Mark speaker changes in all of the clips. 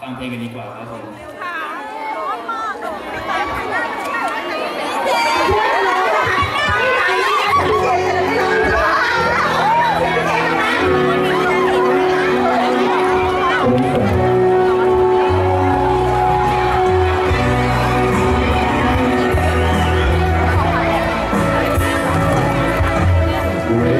Speaker 1: ฟังเพลงกันดีกว่าครับผม
Speaker 2: เ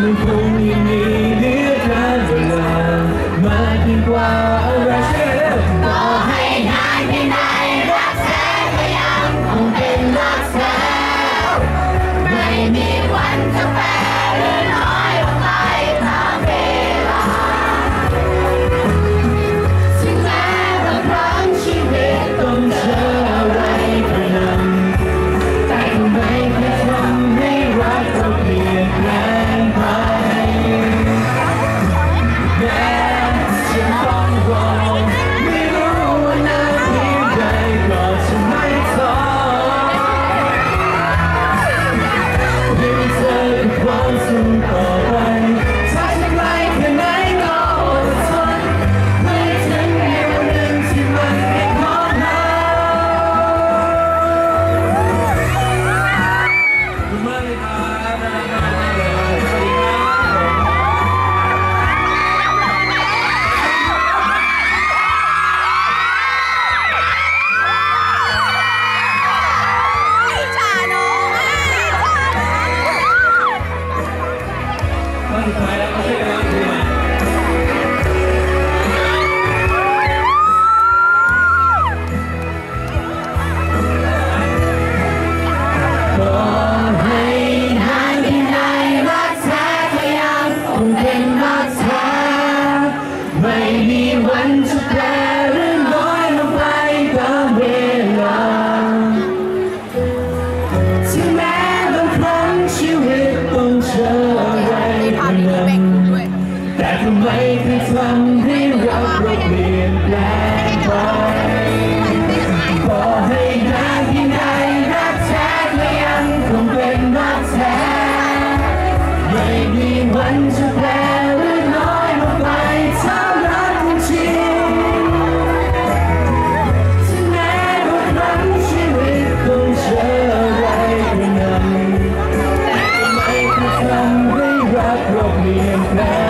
Speaker 2: 能否ำไมที่ทำให้เราเปลี่ยนแปลงไปขอให้นานที่ไหนรักแท้ก็ยังคงเป็นรักแท้ไม่มีวันจะแปลหรือน้อยลงไปเท่ารักจริงถึงแม้ว่าครั้งชีวิตต้องเจออะไรกระหน่ำทำไมที่ทำให้รักเรเปลี่ยนแปลง